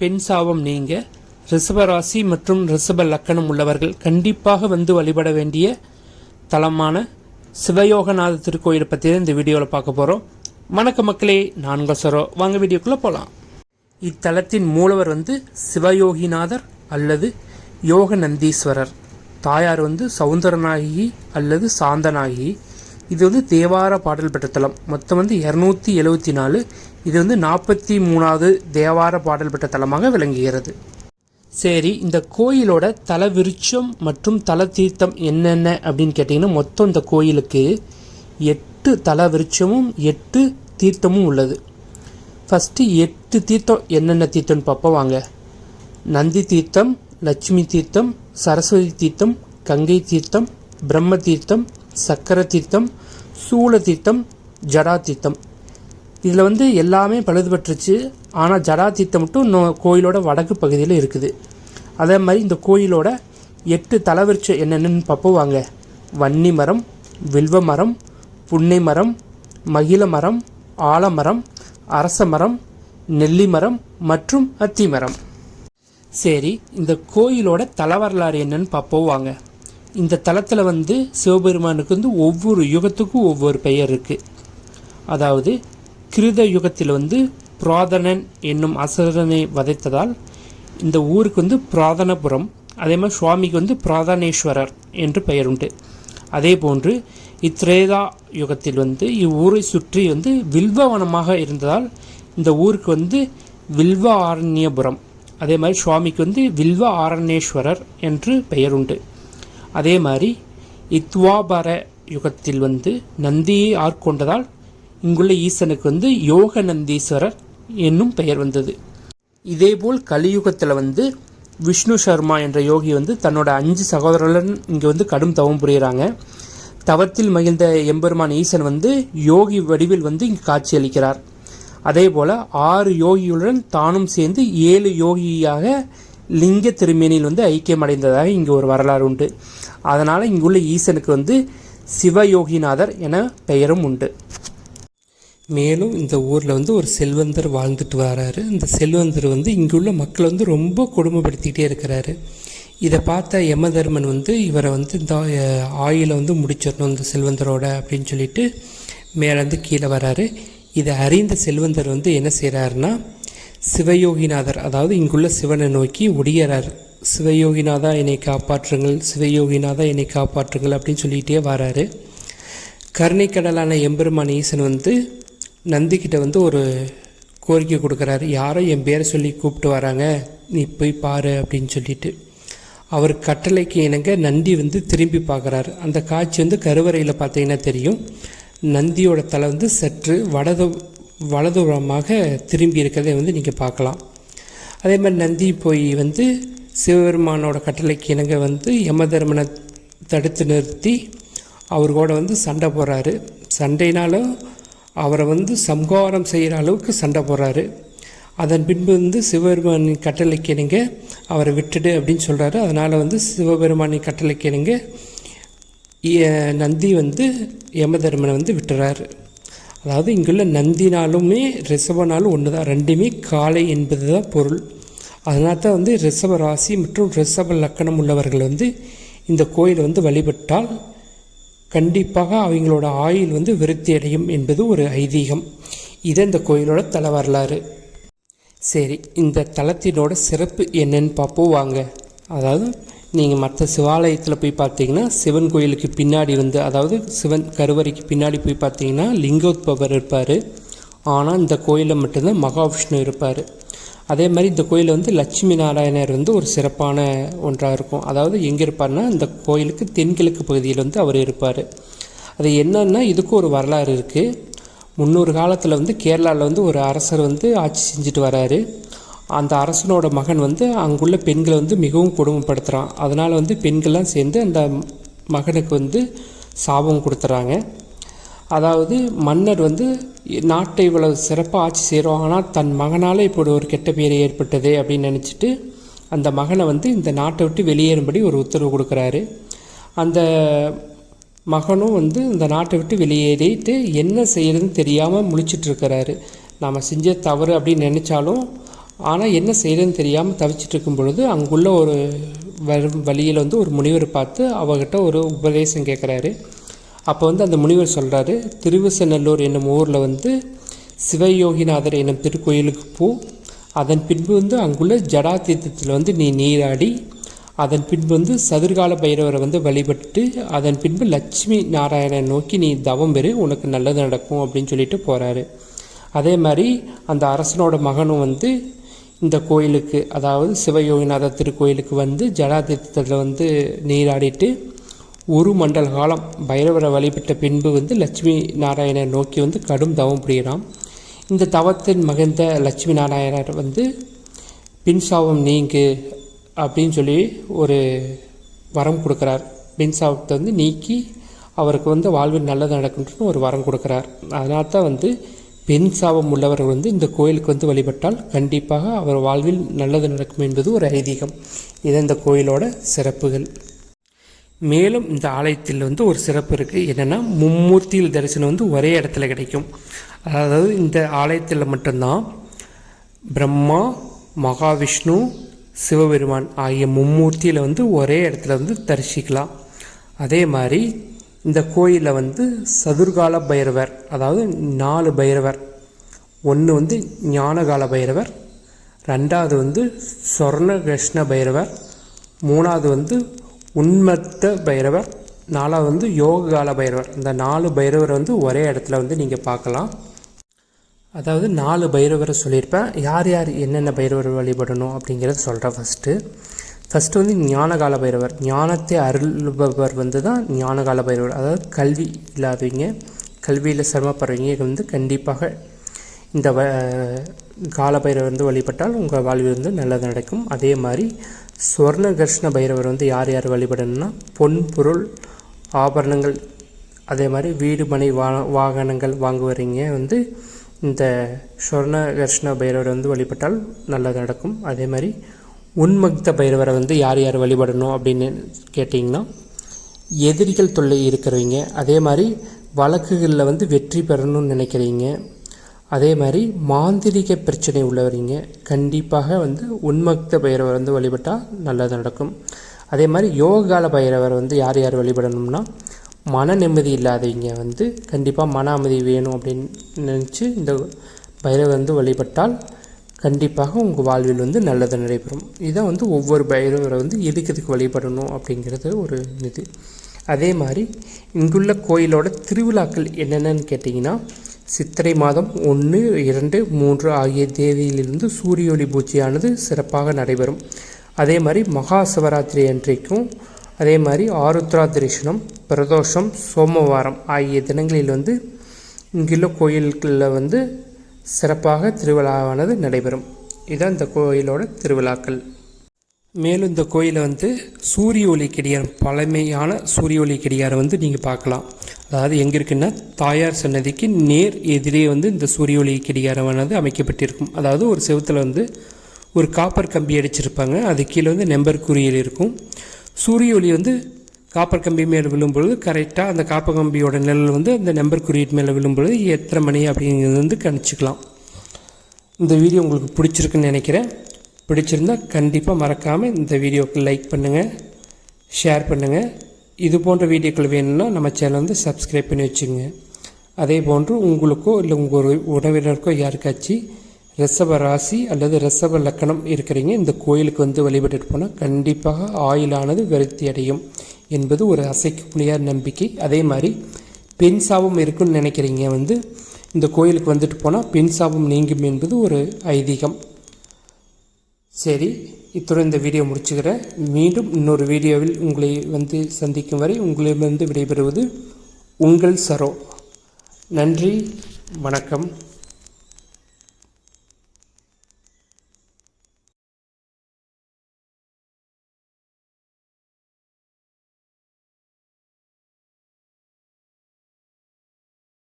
பெண் சாபம் நீங்க ரிஷபராசி மற்றும் ரிஷப லக்கணம் உள்ளவர்கள் கண்டிப்பாக வந்து வழிபட வேண்டிய தலமான சிவயோகநாத திருக்கோயிலை பற்றி தான் இந்த வீடியோவில் பார்க்க போகிறோம் வணக்க மக்களே நான்கு கொசரோ வாங்க வீடியோக்குள்ளே போகலாம் இத்தலத்தின் மூலவர் வந்து சிவயோகிநாதர் அல்லது யோக நந்தீஸ்வரர் தாயார் வந்து சவுந்தரநாயகி அல்லது சாந்தநாயகி. இது வந்து தேவார பாடல் பெற்ற தலம். மொத்தம் வந்து இரநூத்தி எழுவத்தி நாலு இது வந்து நாற்பத்தி மூணாவது தேவார பாடல் பெற்ற தலமாக விளங்குகிறது. சரி இந்த கோயிலோட தல விருட்சம் மற்றும் தல தீர்த்தம் என்னென்ன அப்படின்னு கேட்டிங்கன்னா மொத்தம் இந்த கோயிலுக்கு எட்டு தல விருட்சமும் எட்டு தீர்த்தமும் உள்ளது. ஃபஸ்ட்டு எட்டு தீர்த்தம் என்னென்ன தீர்த்தம்னு பார்ப்போம் வாங்க. நந்தி தீர்த்தம் லட்சுமி தீர்த்தம் சரஸ்வதி தீர்த்தம் கங்கை தீர்த்தம் பிரம்ம தீர்த்தம் சக்கர தீர்த்தம் சூள தீர்த்தம் ஜடா தீர்த்தம். இதில் வந்து எல்லாமே பழுதுபட்டுருச்சு. ஆனால் ஜடாதீர்த்தம் மட்டும் இன்னும் கோயிலோட வடக்கு பகுதியில் இருக்குது. அதே மாதிரி இந்த கோயிலோட எட்டு தலவிருட்சம் என்னென்னு பார்ப்போம் வாங்க வன்னி மரம் வில்வ மரம் புன்னை மரம் மகிழ மரம் ஆலமரம் அரச மரம் நெல்லி மரம் மற்றும் அத்தி மரம். சரி இந்த கோயிலோட தல வரலாறு என்னன்னு பார்ப்போம் வாங்க இந்த தலத்தில் வந்து சிவபெருமானுக்கு வந்து ஒவ்வொரு யுகத்துக்கும் ஒவ்வொரு பெயர் இருக்குது அதாவது கிருத யுகத்தில் வந்து புராதனன் என்னும் அசுரனை வதைத்ததால் இந்த ஊருக்கு வந்து புராதனபுரம் அதே மாதிரி சுவாமிக்கு வந்து புராதனேஸ்வரர் என்று பெயர் உண்டு. அதே போன்று இத்ரேதா யுகத்தில் வந்து இவ்வூரை சுற்றி வந்து வில்வவனமாக இருந்ததால் இந்த ஊருக்கு வந்து வில்வ ஆரண்யபுரம் அதே மாதிரி சுவாமிக்கு வந்து வில்வ ஆரண்யேஸ்வரர் என்று பெயர் உண்டு. அதே மாதிரி இத்வாபர யுகத்தில் வந்து நந்தியை ஆட்கொண்டதால் இங்குள்ள ஈசனுக்கு வந்து யோக நந்தீஸ்வரர் என்னும் பெயர் வந்தது. இதேபோல் கலியுகத்தில் வந்து விஷ்ணு சர்மா என்ற யோகி வந்து தன்னோட அஞ்சு சகோதரர்களுடன் இங்கே வந்து கடும் தவம் புரிகிறாங்க தவத்தில் மகிழ்ந்த எம்பெருமான் ஈசன் வந்து யோகி வடிவில் வந்து இங்கு காட்சியளிக்கிறார் அதே போல் ஆறு யோகிகளுடன் தானும் சேர்ந்து ஏழு யோகியாக லிங்க திருமேனியில் வந்து ஐக்கியம் அடைந்ததாக இங்கே ஒரு வரலாறு உண்டு. அதனால் இங்குள்ள ஈசனுக்கு வந்து சிவயோகிநாதர் என பெயரும் உண்டு. மேலும் இந்த ஊரில் வந்து ஒரு செல்வந்தர் வாழ்ந்துட்டு வராரு. இந்த செல்வந்தர் வந்து இங்குள்ள மக்களை வந்து ரொம்ப கொடுமைப்படுத்திக்கிட்டே இருக்கிறாரு. இதை பார்த்த யமதர்மன் வந்து இவரை வந்து இந்த ஆயிலை வந்து முடிச்சிடணும் இந்த செல்வந்தரோட அப்படின்னு சொல்லிட்டு மேலேருந்து கீழே வராரு. இதை அறிந்த செல்வந்தர் வந்து என்ன செய்கிறாருன்னா சிவயோகிநாதர் அதாவது இங்குள்ள சிவனை நோக்கி ஒடியறார். சிவயோகிநாதா என்னை காப்பாற்றுங்கள் சிவயோகிநாதா என்னை காப்பாற்றுங்கள் அப்படின்னு சொல்லிகிட்டே வராரு. கருணைக்கடலான எம்பெருமான் ஈசன் வந்து நந்திக்கிட்ட வந்து ஒரு கோரிக்கை கொடுக்குறாரு. யாரோ என் பேரை சொல்லி கூப்பிட்டு வராங்க. நீ போய் பாரு அப்படின்னு சொல்லிட்டு. அவர் கட்டளைக்கு இணங்க நந்தி வந்து திரும்பி பார்க்குறாரு. அந்த காட்சி வந்து கருவறையில் பார்த்தீங்கன்னா தெரியும். நந்தியோட தலை வந்து சற்று வடது வலதுபுறமாக திரும்பி இருக்கிறதை வந்து நீங்கள் பார்க்கலாம். அதே மாதிரி நந்தி போய் வந்து சிவபெருமானோட கட்டளைக்கு இணங்க வந்து யமதர்மனை தடுத்து நிறுத்தி அவர் கூட வந்து சண்டை போடுறாரு. சண்டைனாலும் அவரை வந்து சம்ஹாரம் செய்கிற அளவுக்கு சண்டை போடுறாரு. அதன் பின்பு வந்து சிவபெருமானின் கட்டளைக்கு அவரை விட்டுடு அப்படின்னு சொல்கிறாரு அதனால் வந்து சிவபெருமானின் கட்டளைக்கு நந்தி வந்து யமதர்மனை வந்து விட்டுறாரு. அதாவது இங்குள்ள நந்தினாலுமே ரிஷபனாலும் ஒன்று தான் ரெண்டுமே காலை என்பது தான் பொருள். அதனால தான் வந்து ரிஷப ராசி மற்றும் ரிஷப லக்கணம் உள்ளவர்கள் வந்து இந்த கோயிலை வந்து வழிபட்டால் கண்டிப்பாக அவங்களோட ஆயுள் வந்து விருத்தி அடையும் என்பது ஒரு ஐதீகம். இது இந்த கோயிலோட தல வரலாறு. சரி இந்த தலத்தினோட சிறப்பு என்னன்னு பார்ப்போம் வாங்க. அதாவது நீங்கள் மற்ற சிவாலயத்தில் போய் பார்த்தீங்கன்னா சிவன் கோயிலுக்கு பின்னாடி வந்து அதாவது சிவன் கருவறைக்கு பின்னாடி போய் பார்த்தீங்கன்னா லிங்கோத்பவர் இருப்பார். ஆனால் இந்த கோயிலில் மட்டும்தான் மகாவிஷ்ணு இருப்பார். அதே மாதிரி இந்த கோயிலில் வந்து லட்சுமி நாராயணர் வந்து ஒரு சிறப்பான ஒன்றாக இருக்கும். அதாவது எங்கே இருப்பார்னா இந்த கோயிலுக்கு தென்கிழக்கு பகுதியில் வந்து அவர் இருப்பார். அது என்னன்னா இதுக்கும் ஒரு வரலாறு இருக்குது முன்னொரு காலத்தில் வந்து கேரளாவில் வந்து ஒரு அரசர் வந்து ஆட்சி செஞ்சுட்டு வராரு. அந்த அரசனோட மகன் வந்து அங்குள்ள பெண்களை வந்து மிகவும் கொடுமைப்படுத்துகிறான் அதனால் வந்து பெண்கள்லாம் சேர்ந்து அந்த மகனுக்கு வந்து சாபம் கொடுத்துறாங்க. அதாவது மன்னர் வந்து நாட்டை இவ்வளவு சிறப்பாக ஆட்சி செய்கிறோம் ஆனால் தன் மகனால் இப்படி ஒரு கெட்ட பேர் ஏற்பட்டது அப்படின்னு நினச்சிட்டு அந்த மகனை வந்து இந்த நாட்டை விட்டு வெளியேறும்படி ஒரு உத்தரவு கொடுக்குறாரு. அந்த மகனும் வந்து இந்த நாட்டை விட்டு வெளியேறிட்டு என்ன செய்கிறதுன்னு தெரியாமல் முழிச்சிட்டு இருக்கிறாரு. நாம் செஞ்ச தவறு அப்படின்னு நினச்சாலும் ஆனால் என்ன செய்கிறதுன்னு தெரியாமல் தவிச்சிட்டு இருக்கும் பொழுது அங்குள்ள ஒரு வரும் வழியில் வந்து ஒரு முனிவர் பார்த்து அவகிட்ட ஒரு உபதேசம் கேட்குறாரு அப்போ வந்து அந்த முனிவர் சொல்கிறாரு திருவிசநல்லூர் என்னும் ஊரில் வந்து சிவயோகிநாதர் என்னும் திருக்கோயிலுக்கு போ. அதன் பின்பு வந்து அங்குள்ள ஜடாதீர்த்தத்தில் வந்து நீ நீராடி அதன் பின்பு வந்து சதுர்கால பைரவரை வந்து வழிபட்டு அதன் பின்பு லட்சுமி நாராயணன் நோக்கி நீ தவம் பெறு உனக்கு நல்லது நடக்கும் அப்படின்னு சொல்லிட்டு போகிறாரு அதே மாதிரி அந்த அரசனோட மகனும் வந்து இந்த கோயிலுக்கு அதாவது சிவயோகிநாதர் திருக்கோயிலுக்கு வந்து ஜடாதீர்த்தத்தில் வந்து நீராடிட்டு ஒரு மண்டல காலம் பைரவரை வழிபட்ட பின்பு வந்து லட்சுமி நாராயணர் நோக்கி வந்து கடும் தவம் புரிகிறான் இந்த தவத்தின் மகிழ்ந்த லட்சுமி நாராயணர் வந்து பின்சாவம் நீங்கு அப்படின்னு சொல்லி ஒரு வரம் கொடுக்குறார். பின்சாவத்தை வந்து நீக்கி அவருக்கு வந்து வாழ்வில் நல்லது நடக்கும்னு ஒரு வரம் கொடுக்குறார். அதனால தான் வந்து பெண் சாபம் வந்து இந்த கோயிலுக்கு வந்து வழிபட்டால் கண்டிப்பாக அவர் வாழ்வில் நல்லது நடக்கும் என்பது ஒரு ஐதீகம். இது இந்த கோயிலோட சிறப்புகள். மேலும் இந்த ஆலயத்தில் வந்து ஒரு சிறப்பு இருக்குது என்னென்னா மும்மூர்த்தியில் தரிசனம் வந்து ஒரே இடத்துல கிடைக்கும். அதாவது இந்த ஆலயத்தில் மட்டும்தான் பிரம்மா மகாவிஷ்ணு சிவபெருமான் ஆகிய மும்மூர்த்தியில் வந்து ஒரே இடத்துல வந்து தரிசிக்கலாம். அதே மாதிரி இந்த கோயிலில் வந்து சதுர்கால பைரவர் அதாவது நாலு பைரவர். ஒன்று வந்து ஞானகால பைரவர் ரெண்டாவது வந்து சொர்ண கிருஷ்ண பைரவர் மூணாவது வந்து உன்மத்த பைரவர் நாலாவது வந்து யோககால பைரவர். இந்த நாலு பைரவரை வந்து ஒரே இடத்துல வந்து நீங்கள் பார்க்கலாம். அதாவது நாலு பைரவரை சொல்லியிருப்பேன். யார் யார் என்னென்ன பைரவர் வழிபடணும் அப்படிங்கிறத சொல்கிறேன் ஃபஸ்ட்டு ஃபஸ்ட்டு வந்து ஞானகால பைரவர். ஞானத்தை அருள்பவர் வந்து தான் ஞானகால பைரவர். அதாவது கல்வி இல்லாதவங்க கல்வியில் சிரமப்படுறவங்க வந்து கண்டிப்பாக இந்த வ கால பைரவர் வந்து வழிபட்டால் உங்கள் வாழ்வில் வந்து நல்லது நடக்கும். அதே மாதிரி ஸ்வர்ண கர்ஷ்ண பைரவர் வந்து யார் யார் வழிபடணும்னா பொன் பொருள் ஆபரணங்கள் அதே மாதிரி வீடு மனை வா வாகனங்கள் வாங்குவறீங்க வந்து இந்த ஸ்வர்ண கர்ஷ்ண பைரவர் வந்து வழிபட்டால் நல்லது நடக்கும். அதே மாதிரி உன்மக்த பைரவரை வந்து யார் யார் வழிபடணும் அப்படின்னு கேட்டிங்கன்னா எதிரிகள் தொல்லை இருக்கிறவங்க அதே மாதிரி வழக்குகளில் வந்து வெற்றி பெறணும்னு நினைக்கிறீங்க அதே மாதிரி மாந்திரிக பிரச்சனை உள்ளவரிங்க கண்டிப்பாக வந்து உன்மக்த பைரவர் வந்து வழிபட்டால் நல்லது நடக்கும். அதே மாதிரி யோகால பைரவர் வந்து யார் யார் வழிபடணும்னா மன நிம்மதி இல்லாதவங்க வந்து கண்டிப்பாக மன அமைதி வேணும் அப்படின்னு நினச்சி இந்த பைரவர் வந்து வழிபட்டால் கண்டிப்பாக உங்கள் வாழ்வில் வந்து நல்லது நடைபெறும். இதான் வந்து ஒவ்வொரு பைரவரை வந்து எதுக்கு எதுக்கு வழிபடணும் அப்படிங்கிறது ஒரு இது. அதே மாதிரி இங்குள்ள கோயிலோட திருவிழாக்கள் என்னென்னு கேட்டிங்கன்னா சித்திரை மாதம் ஒன்று இரண்டு மூன்று ஆகிய தேதியிலிருந்து சூரிய ஒளி பூஜையானது சிறப்பாக நடைபெறும். அதே மாதிரி மகா சிவராத்திரி அன்றைக்கும் அதே மாதிரி ஆருத்ரா தரிசனம் பிரதோஷம் சோமவாரம் ஆகிய தினங்களில் வந்து இங்குள்ள கோயில்களில் வந்து சிறப்பாக திருவிழாவானது நடைபெறும். இதுதான் இந்த கோயிலோட திருவிழாக்கள். மேலும் இந்த கோயிலை வந்து சூரிய ஒளி கடிகாரம் பழமையான சூரிய ஒளி கடிகாரம் வந்து நீங்கள் பார்க்கலாம். அதாவது எங்கே இருக்குன்னா தாயார் சன்னதிக்கு நேர் எதிரே வந்து இந்த சூரிய ஒளி கடிகாரமானது அமைக்கப்பட்டிருக்கும். அதாவது ஒரு செவத்தில் வந்து ஒரு காப்பர் கம்பி அடிச்சிருப்பாங்க. அது கீழே வந்து நெம்பர் குறியீடு இருக்கும். சூரிய ஒளி வந்து காப்பர் கம்பி மேலே விழும்பொழுது கரெக்டாக அந்த காப்பர் கம்பியோட நிழல் வந்து அந்த நம்பர் குறியீடு மேலே விழும்பொழுது எத்தனை மணி அப்படிங்கிறது வந்து கணிச்சிக்கலாம். இந்த வீடியோ உங்களுக்கு பிடிச்சிருக்குன்னு நினைக்கிறேன். பிடிச்சிருந்தால் கண்டிப்பாக மறக்காமல் இந்த வீடியோக்கு லைக் பண்ணுங்கள் ஷேர் பண்ணுங்கள் இது போன்ற வீடியோக்கள் வேணும்னா நம்ம சேனல் வந்து சப்ஸ்கிரைப் பண்ணி வச்சுங்க அதே போன்று உங்களுக்கோ இல்லை உங்கள் உறவினருக்கோ யாருக்காச்சும் ரிஷப ராசி அல்லது ரிஷப லக்கணம் இருக்கிறீங்க இந்த கோயிலுக்கு வந்து வழிபட்டுட்டு போனால் கண்டிப்பாக ஆயிலானது விருத்தி அடையும் என்பது ஒரு அசைக்க முடியாத நம்பிக்கை. அதே மாதிரி பெண் சாபம் இருக்குன்னு நினைக்கிறீங்க வந்து இந்த கோயிலுக்கு வந்துட்டு போனால் பெண் சாபம் நீங்கும் என்பது ஒரு ஐதீகம். சரி இத்துடன் இந்த வீடியோ முடிச்சுக்கிறேன். மீண்டும் இன்னொரு வீடியோவில் உங்களை வந்து சந்திக்கும் வரை உங்களிடமிருந்து விடைபெறுவது உங்கள் சரோ. நன்றி வணக்கம்.